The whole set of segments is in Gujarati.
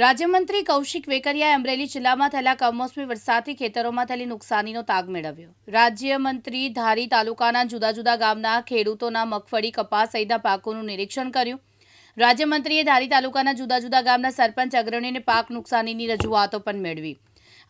રાજ્યમંત્રી કૌશિક વેકરિયાએ અમરેલી જિલ્લામાં થયેલા કમોસમી વરસાદથી ખેતરોમાં થયેલી નુકસાનીનો તાગ મેળવ્યો. રાજ્યમંત્રી ધારી તાલુકાના જુદા જુદા ગામના ખેડૂતોના મગફળી, કપાસ સહિતના પાકોનું નિરીક્ષણ કર્યું. રાજ્યમંત્રીએ ધારી તાલુકાના જુદા જુદા ગામના સરપંચ અગ્રણીને પાક નુકસાનીની રજૂઆતો પણ મેળવી.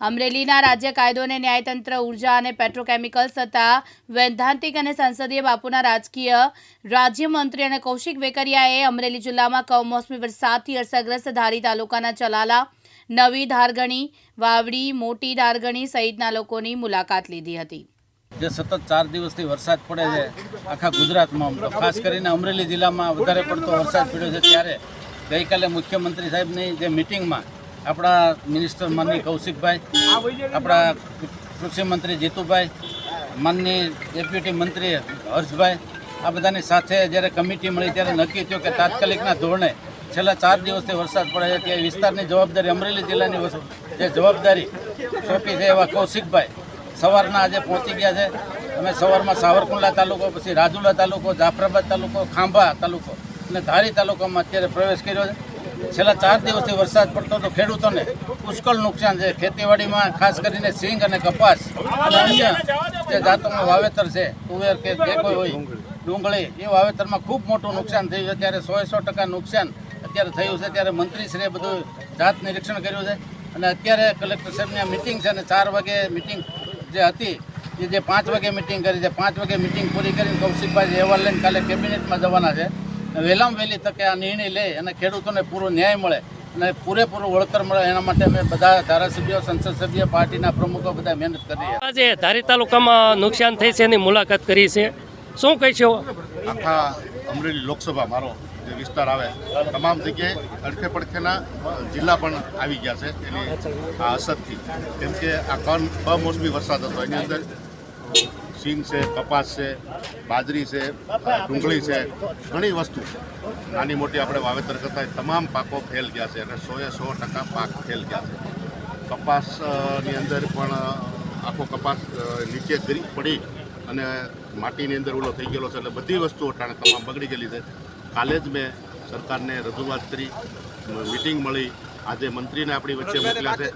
અમરેલીના રાજ્ય કાયદો અને ન્યાયતંત્ર, ઊર્જા અને પેટ્રોકેમિકલ્સ તથા વૈધાંતિક અને સંસદીય બાપુના રાજકીય રાજ્યમંત્રી અને કૌશિક વેકરિયાએ અમરેલી જિલ્લામાં કમોસમી વરસાદથી અસરગ્રસ્ત ધારી તાલુકાના ચલાલા, નવી ધારગણી, વાવડી, મોટી ધારગણી સહિતના લોકોની મુલાકાત લીધી હતી. જે સતત ચાર દિવસથી વરસાદ પડે છે આખા ગુજરાતમાં ખાસ કરીને અમરેલી જિલ્લામાં વધારે પડતો વરસાદ પડ્યો છે ત્યારે ગઈકાલે મુખ્યમંત્રી સાહેબની જે મિટિંગમાં આપણા મિનિસ્ટર માનની કૌશિકભાઈ, આપણા કૃષિમંત્રી જીતુભાઈ માનની ડેપ્યુટી મંત્રી હર્ષભાઈ, આ બધાની સાથે જ્યારે કમિટી મળી ત્યારે નક્કી થયું કે તાત્કાલિકના ધોરણે છેલ્લા ચાર દિવસથી વરસાદ પડે છે તે વિસ્તારની જવાબદારી અમરેલી જિલ્લાની જે જવાબદારી સોંપી છે એવા કૌશિકભાઈ સવારના આજે પહોંચી ગયા છે. અમે સવારમાં સાવરકુંડલા તાલુકો, પછી રાજુલા તાલુકો, જાફરાબાદ તાલુકો, ખાંભા તાલુકો અને ધારી તાલુકામાં અત્યારે પ્રવેશ કર્યો છે. છેલ્લા ચાર દિવસથી વરસાદ પડતો તો ખેડૂતોને પુષ્કળ નુકસાન છે. ખેતીવાડીમાં ખાસ કરીને સિંગ અને કપાસ અને અન્ય જે જાતોનું વાવેતર છે તુવેર કે જે કોઈ હોય, ડુંગળી, એ વાવેતરમાં ખૂબ મોટું નુકસાન થયું છે. ત્યારે સો સો ટકા નુકસાન અત્યારે થયું છે. ત્યારે મંત્રીશ્રીએ બધું જાત નિરીક્ષણ કર્યું છે. અને અત્યારે કલેક્ટર સાહેબની મિટિંગ છે અને ચાર વાગે મિટિંગ જે હતી, એ જે પાંચ વાગે મિટિંગ કરી છે. પાંચ વાગે મિટિંગ પૂરી કરીને કૌશિકભાઈ અહેવાલ લઈને કાલે કેબિનેટમાં જવાના છે. વહેલામાં વહેલી તકે આ નિર્ણય લે અને ખેડૂતોને પૂરો ન્યાય મળે અને પૂરેપૂરું વળતર મળે એના માટે અમે બધા ધારાસભ્યો સંસદ સભ્ય પાર્ટીના પ્રમુખો બધા મહેનત કરી આજે ધારી તાલુકામાં નુકસાન થઈ છે એની મુલાકાત કરી છે. શું કહેશો આખા અમરેલી લોકસભા મારો જે વિસ્તાર આવે તમામ જગ્યાએ અડખે પડખેના જિલ્લા પણ આવી ગયા છે એની આ અસરથી. કેમ કે આ કન કમોસમી વરસાદ હતો. એની અંદર સિંગ છે કપાસ છે બાજરી છે ડુંગળી છે ઘણી વસ્તુ નાની મોટી આપણે વાવેતર કરતા તમામ પાકો ફેલ ગયા છે અને સોએ સો ટકા પાક ફેલ ગયા છે. કપાસની અંદર પણ આખો કપાસ નીચે ગરી પડી અને માટીની અંદર ઓલો થઈ ગયેલો છે. એટલે બધી વસ્તુઓ ટાણે તમામ બગડી ગયેલી છે. કાલે જ મેં સરકારને રજૂઆત કરી મિટિંગ મળી. આજે મંત્રીને આપણી વચ્ચે મોકલ્યા છે.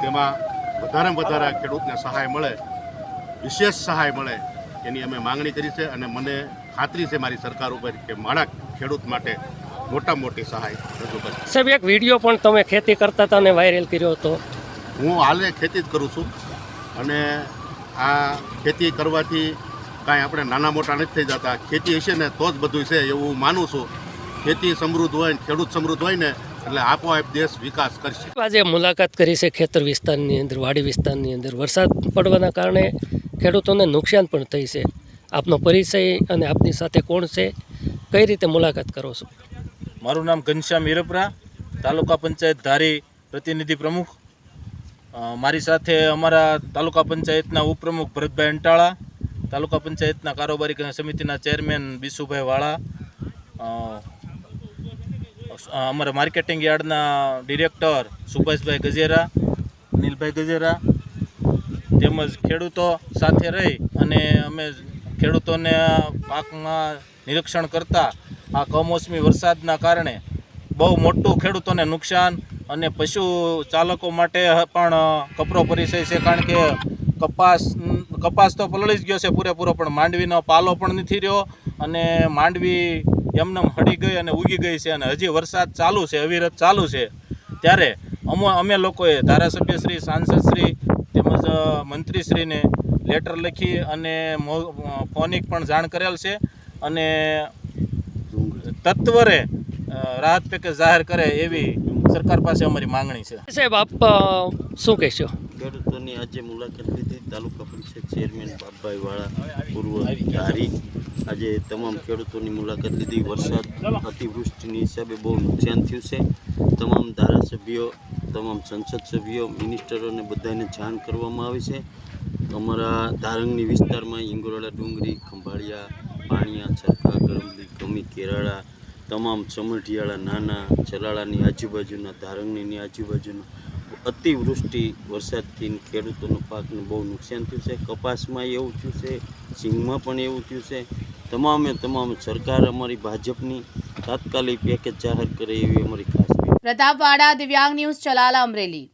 તેમાં વધારેમાં વધારે ખેડૂતને સહાય મળે. વિશેષ સહાય મળે એની અમે માંગણી કરી છે અને મને ખાતરી છે મારી સરકાર ઉપર કે મારા ખેડૂત માટે મોટા મોટી સહાય રજૂ કરી. સાહેબ એક વીડિયો પણ તમે ખેતી કરતા હતા અને વાયરલ કર્યો હતો. હું હાલે ખેતી જ કરું છું અને આ ખેતી કરવાથી કાંઈ આપણે નાના મોટા નથી થઈ જતા. ખેતી હશે ને તો જ બધું છે એવું હું માનું છું. ખેતી સમૃદ્ધ હોય ને ખેડૂત સમૃદ્ધ હોય ને એટલે આપોઆપ દેશ વિકાસ કરશે. આજે મુલાકાત કરી છે ખેતર વિસ્તારની અંદર વાડી વિસ્તારની અંદર. વરસાદ પડવાના કારણે ખેડૂતોને નુકસાન પણ થઈ છે. આપનો પરિચય અને આપની સાથે કોણ છે, કઈ રીતે મુલાકાત કરો છો? મારું નામ ઘનશ્યામ હિરપરા, તાલુકા પંચાયત ધારી પ્રતિનિધિ પ્રમુખ. મારી સાથે અમારા તાલુકા પંચાયતના ઉપપ્રમુખ ભરતભાઈ અંટાળા, તાલુકા પંચાયતના કારોબારી સમિતિના ચેરમેન બીસુભાઈ વાળા અમારા માર્કેટિંગ યાર્ડના ડિરેક્ટર સુભાષભાઈ ગજેરા નીલભાઈ ગજેરા તેમજ ખેડૂતો સાથે રહી અને અમે ખેડૂતોને પાકમાં નિરીક્ષણ કરતા આ કમોસમી વરસાદના કારણે બહુ મોટું ખેડૂતોને નુકસાન અને પશુ ચાલકો માટે પણ કપરો પરિચય છે, કારણ કે કપાસ કપાસ તો પલળી જ ગયો છે પૂરેપૂરો, પણ માંડવીનો પાલો પણ નથી રહ્યો અને માંડવી એમનેમ હળી ગઈ અને ઉગી ગઈ છે અને હજી વરસાદ ચાલુ છે, અવિરત ચાલુ છે. ત્યારે અમો અમે લોકોએ ધારાસભ્યશ્રી સાંસદશ્રી તેમજ મંત્રીશ્રીને લેટર લખી અને ફોનિક પણ જાણ કરેલ છે અને તત્વરે રાહત પેકેજ જાહેર કરે એવી સરકાર પાસે અમારી માંગણી છે. સાહેબ આપ શું કહેશો? ખેડૂતોની આજે મુલાકાત લીધી. તાલુકા પંચાયત ચેરમેન બાપભાઈ વાળા પૂર્વ ધારી. આજે તમામ ખેડૂતોની મુલાકાત લીધી. વરસાદ અતિવૃષ્ટિની હિસાબે બહુ નુકસાન થયું છે. તમામ ધારાસભ્યો તમામ સંસદ સભ્યો મિનિસ્ટરોને બધાને જાણ કરવામાં આવી છે. અમારા ધારંગની વિસ્તારમાં ઇંગોરાળા ડુંગરી, ખંભાળિયા, પાણીયા, ચરખા ગરમલી ગમી, કેરાળા, તમામ ચમઢિયાળા, નાના ચલાળાની આજુબાજુના, ધારંગણીની આજુબાજુના અતિવૃષ્ટિ, વરસાદથી ખેડૂતોનો પાકને બહુ નુકસાન થયું છે. કપાસમાં એવું થયું છે, સિંગમાં પણ એવું થયું છે. તમામે તમામ સરકાર અમારી ભાજપની તાત્કાલિક પેકેજ જાહેર કરે એવી અમારી પ્રતાપવાડા દિવ્યાંગ ન્યૂઝ ચલાલા અમરેલી.